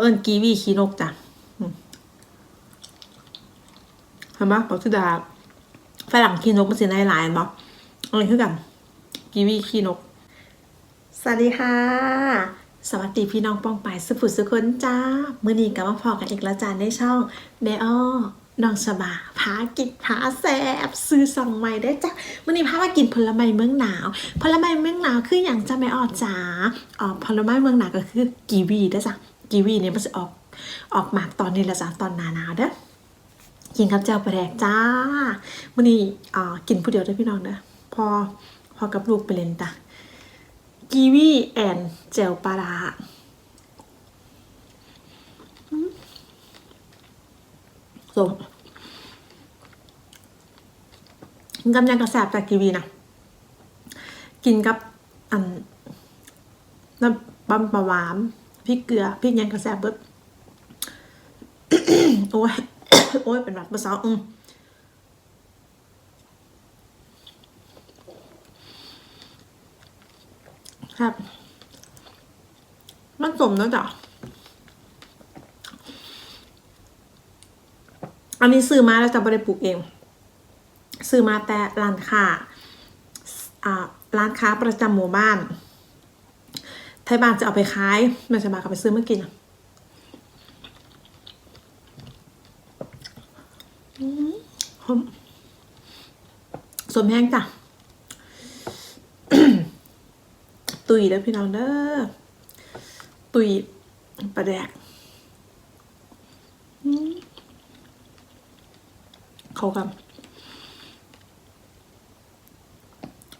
เอิญกีวีขี้นกจ้ะเห็นปะบอกชื่ดาฝรั่งขี้นกมันสิในหลายอันบอกอะไรคือกันกีวีขี้นก สวัสดีค่ะ สวัสดีพี่น้องป้องปายสุผุสุคนจ้าเมื่อนี้กลับมาพอกันอีกแล้วจ้าในช่องเดอ้อน้องสบาพากินพาแซบซื้อสั่งใหม่ได้จ้ะมื่อนี้พามากินผลไม้เมืองหนาว ผลไม้เมืองหนาวคืออย่างจ้าแม่ออจ้าอ๋อผลไม้เมืองหนาวก็คือกีวีได้จ้ะ กีวีเนี่ยมันจะออกออกหมากตอนนี้ละจ้ะตอนหนาหนาวเด้อกินข้าวเจ้าปลาแดกจ้ามื่อนี้อ่ากินผู้เดียวได้อพี่น้องเด้อพอพอกับลูกไปเล่นจ้ะกีวีแอนเจลปลาร้าอืมส่งกินกับยังกระแสบจากกีวีนะกินกับอันน้ำบำปลาหวาน ริกเกลือพริกยังกระแสบเบิดโอ้ยโอ้ยเป็นหวัดภาษาอืมครับมันสมแล้วจ้ะอันนี้ซื้อมาแล้วจะไม่ได้ปลูกเอง ซื้อมาแต่ร้านค้าอ่าร้านค้าประจำหมู่บ้าน ไทยบ้านจะเอาไปขายแม่จะมากับไปซื้อมากินอะอืมหอมสมแห้งจ้ะ ตุยแล้วพี่น้องเด้อ ตุยปลาแดกเขากัน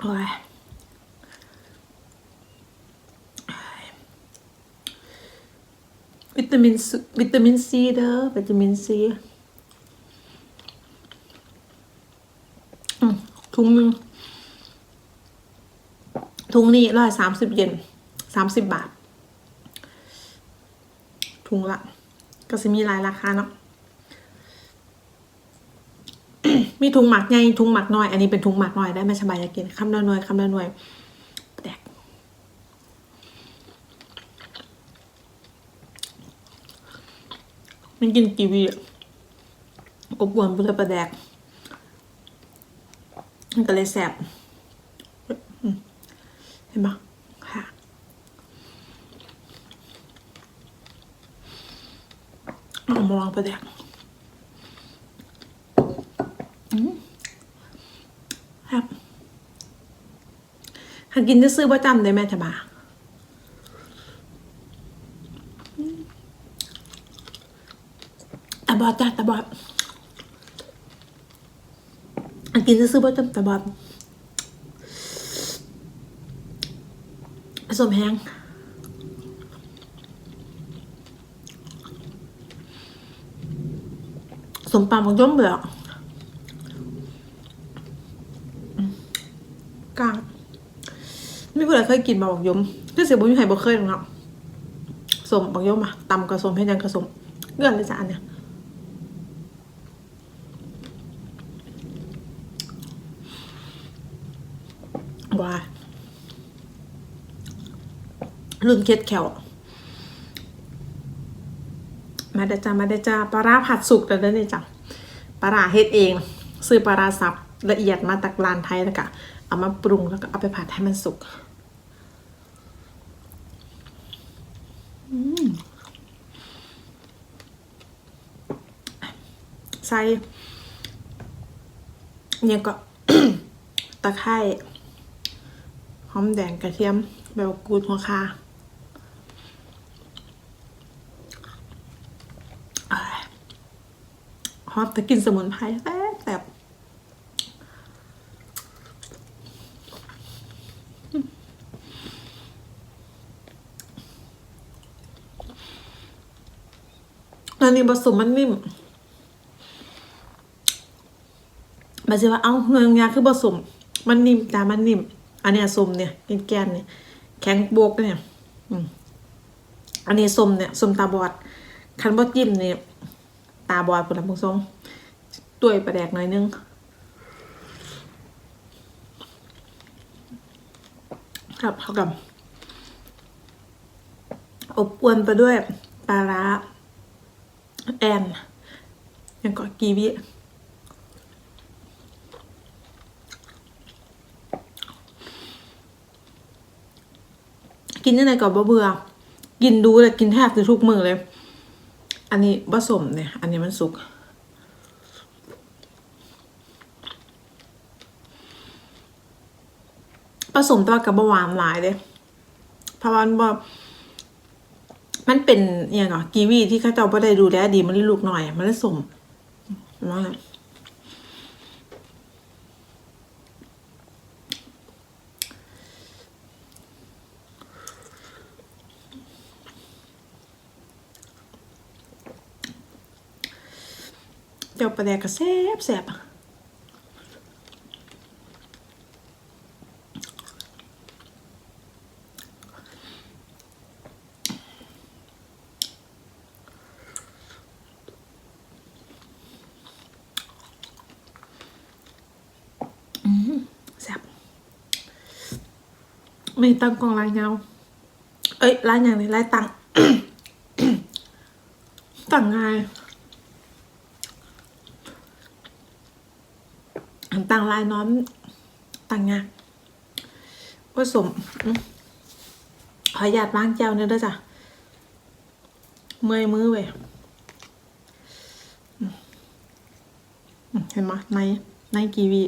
โอ้ย วิตามินซีวิตามินซีเด้อวิตามินซีถุงนึงถุงนี้ร้อยสามสิบเยนสามสิบบาท ถุงละ ก็จะมีหลายราคาเนาะมีถุงหมักใหญ่ถุงหมักน้อย อันนี้เป็นถุงหมักน้อยได้ไม่สบายอยากกินคำละหน่วยคำละหน่วยแด มันกินกีวีอะอบวนไปเลยปลาแดกมันก็เลยแสบเห็นปะค่ะเอามาวางประเดี๋ยวอืมครับหากินจะซื้อประจำได้ไหมทบาอืมตาบอดจ้ะตาบอด กินซื้อประจำตาบอดผสมแห้งสมปลาหมกย่อมเบืออืมกลางไม่ผู้ใดเคยกินปลาหมกย่อมคือเสียบุญมีใครบ่เคยหรอกเนาะสมบักย่อมอะตำกระสมให้ยังกระสมเงื่อนเลยจ้ะอันเนี่ย รุ่นเคสแขวมาเดอจ้ามาเดอจ้าปลาร้าผัดสุกแล้วเด้อนี่จ้ะปลาร้าเฮ็ดเอง ซื้อปลาร้าสับละเอียดมาจากร้านไทยแล้วก็เอามาปรุงแล้วก็เอาไปผัดให้มันสุกใส่เนี่ยก็ตะไคร้หอมแดงกระเทียมใบมะกรูดหัวคาอ่า ฮอตแต่กินสมุนไพรแซ่บแซ่บอันนี้ผสมมันนิ่มหมายถึงว่าเอ้าเนื้อยาคือผสมมันนิ่มแต่มันนิ่ม อันนี้สมเนี่ยกินแกนเนี่ย แข็งโบกเนี่ยอันนี้สมเนี่ยสมตาบอดคันบอจิ้มเนี่ย ตาบอดปุ่นละมุทรงตัวยประแดกหน่อยนึงครับเขากับ อบอวนไปด้วยปลาร้าแอนยังก็กีวีกินยังไงก็บ่เบื่อ กินดูเลยกินแทบจะทุกมือเลย อันนี้ผสมเนี่ย อันนี้มันสุก ผสมตัวกับหวานหลายเลยเพราะว่ามันมันเป็นอย่างเนาะกีวีที่ข้าเจ้าไ่ได้ดูแลดีมันลยลูกหน่อย มันเลยสมมาก เจ้าปลาแดกก็แซ่บแซ่บอะแซ่บไม่ตั้งกองลายเงาเอ้ยลายอย่างนี้ลายตัง ตังง่ายอันตังลายน้อมตังงาผสมอื้อขอหยาดล้างแก้วเนี่ยด้วยจ้ะ เมื่อยมือเว้ยเห็นไหมในในกีวี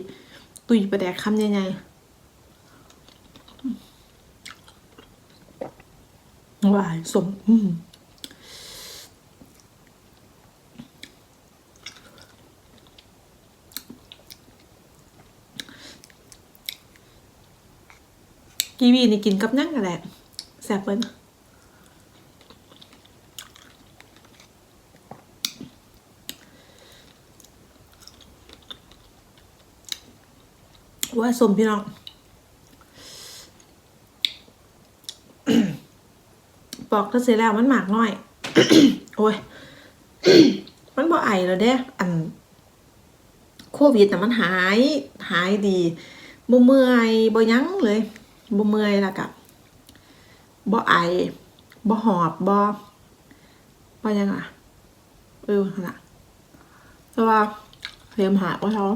ตุยประแดกคำใหญ่ๆหวายสม อืม กีวีนี่กินกับนั่งกันแหละแซ่บเปิ้ลว่าสมพี่น้องปอกถ้าเสร็จแล้วมันหมากน้อย โอ้ย มันบ่ไอแล้วเด้ อันโควิดน่มันหายหายดีบ่เมื่อยบ่ยั้งเลย บ่เมื่อยแล้วก็บ่ไอบ่หอบบ่บ่ยังอะเออขนาดแต่ว่าเรียมหาว่าเขา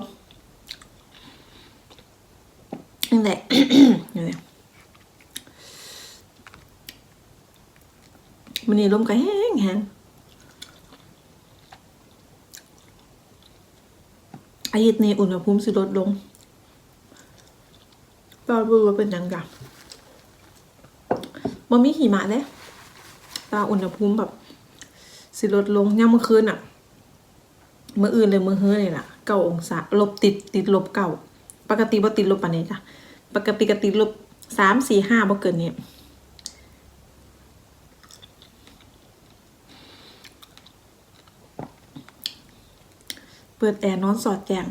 นั่นแหละนี่เนแหละมันนี่ลมก็แห้งแห้งอาทิตย์นี้อุณหภูมิสิลดลง ก็รู้ว่าเป็นยังไงบ่มีหิมะเลยตาอุณหภูมิแบบ สิลดลงยังเมื่อคืนอะ เมื่ออื่นเลยเมื่อเฮือนี่แหละเก้าองศา ลบติดติดลบเก้าปกติบ่ติดลบปานนี้จ้ะปกติก็ติดลบสามสี่ห้าบ่เกินนี้เปิดแอร์นอนสอดแจง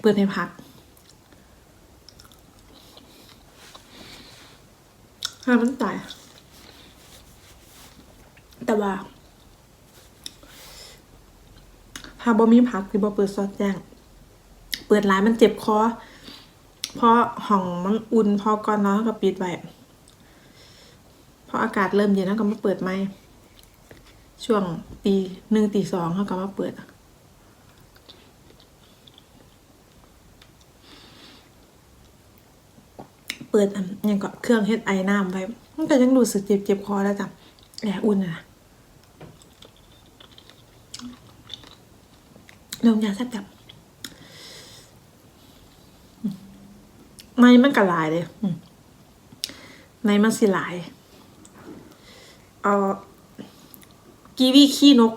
เปิดให้พัก ให้มันตาย แต่ว่าถ้าบ่มีพักที่บ่เปิดสอดแจ้ง เปิดร้านมันเจ็บคอ เพราะห้องมันอุ่น พอก่อนเนาะก็ปิดไว้พออากาศเริ่มเย็นแล้วก็มาเปิดไหมช่วงตีหนึ่งตีสองเขาก็มาเปิด เปิดอันยังก็เครื่องเฮ็ดไอน้ำไว้มันก็ยังรู้สึกเจ็บเจ็บคอแล้วจ้ะแอร์อุ่นอะลงยาแซ่บจับในมันกระลายเลยในมันสิหลายเอ่อกีวีขี้นก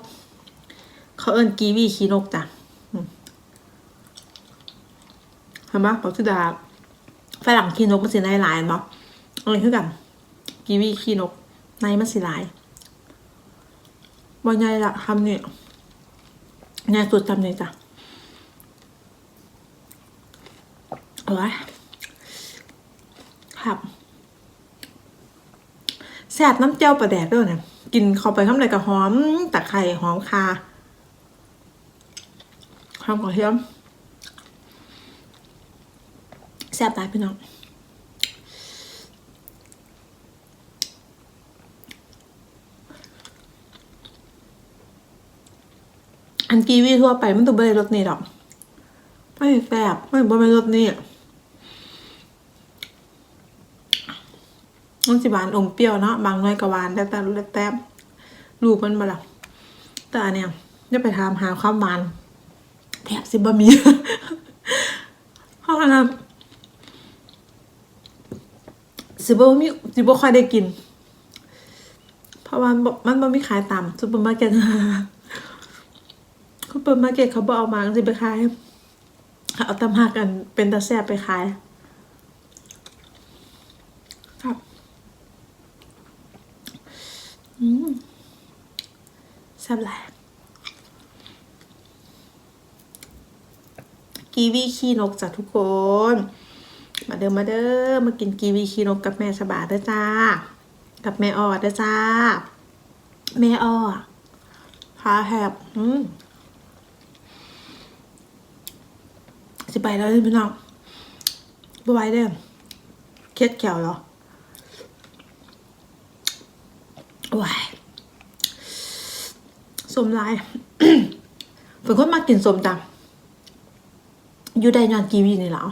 เขาเอิ้นกีวีขี้นกจ้ะเห็นปะบอกสุดา ฝรั่งขี้นกมันสิในหลายเนาะอะไรคือกันกีวีขี้นกในมันสิหลายบอใหญ่ละทำเนี่ยใหญ่สุดทำเนี่ยจ้ะโอ้ยครับแซ่บน้ำเจ้าปลาแดกด้วยเนี่ยกินเข้าไปข้างในกับหอมตะไคร่หอมคาหอมกระเทียมแซ่บตายพี่น้องอันกีวีทั่วไปมันต้องไม่ได้รสนี่หรอกไม่แซ่บไม่บ่เป็นรสนี่มันสิหวานอมเปรี้ยวเนาะบางน้อยกหวานแต่แต่แต่แต่ลูกมันมาละแต่อันเนี้ยจะไปทำหาความหวานแทบสิบ่มีเพราะฉะนั้น สิบ่มีสิบ่ค่อยได้กิน เพราะว่าบ่มันบ่มีขายตามซุปเปอร์มาร์เก็ตซุปเปอร์มาร์เก็ตเขาบ่เอามาสิไปขายเอาตำหากันเป็นตาแซ่บไปขาย ครับ อืมแซ่บหลายกีวีขี้นกจ้ะทุกคน มาเดิมมาเด้อมากินกีวีขี้นกกับแม่สบาเด้อจ้า กับแม่ออดเด้อจ้า แม่อ้อพาแหบอืมสิไปแล้วพี่น้องบ่ไหวเด้อเครียดแขวเหรอว้ายสมลายเป็นคนมากินสมจังอยู่ได้นานกีวีนี่เหรอ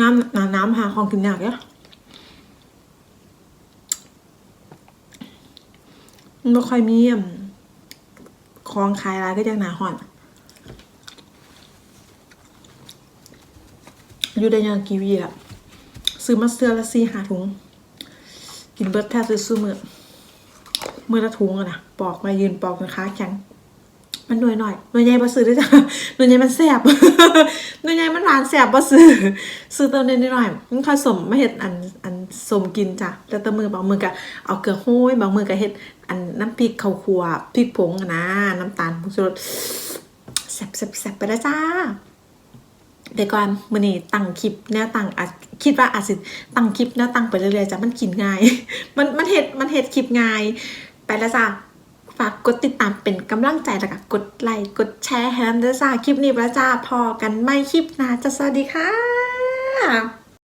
น้ำน้ำน้ำหาของกินยากเนอะมันไม่ค่อยมีของขายร้านก็ยังหนาห่อน อยู่ได้ยังกีวีอะซื้อมาเสื้อละสี่หาถุง กินเบิร์ดแทบจะซื้อมือมือละถุงอะนะปอกมายืนปอกนะคะแข็ง มันหน่วยหน่อยหน่วยใหญ่มาซื้อด้วยจ้ะหน่วยใหญ่มันแสบหน่วยใหญ่มันหวานแสบมาซื้อซื้อเติมนิดหน่อยมันค่อยสมไม่เห็ดอันอันสมกินจ้ะแล้วแต่มือบางมือก็เอาเกลือโห้ยบางมือก็เห็ดอันน้ำพริกข้าวคั่วพริกผงนะน้ำตาลผงชูรสแสบแสบแสบไปแล้วจ้าเดี๋ยวก่อนมือนี้ตั้งคลิปแนวตั้งคิดว่าอาจสิตั้งคลิปแนวตั้งไปเรื่อยๆจ้ะมันกินง่าย มันมันเห็ดมันเห็ดคลิปง่ายไปแล้วจ้ะ ฝากกดติดตามเป็นกำลังใจแล้วก็กดไลค์กดแชร์ให้นำด้วยจ้าคลิปนี้ปแล้วจ้าพอกันไม่คลิปหน้าจะสวัสดีค่ะ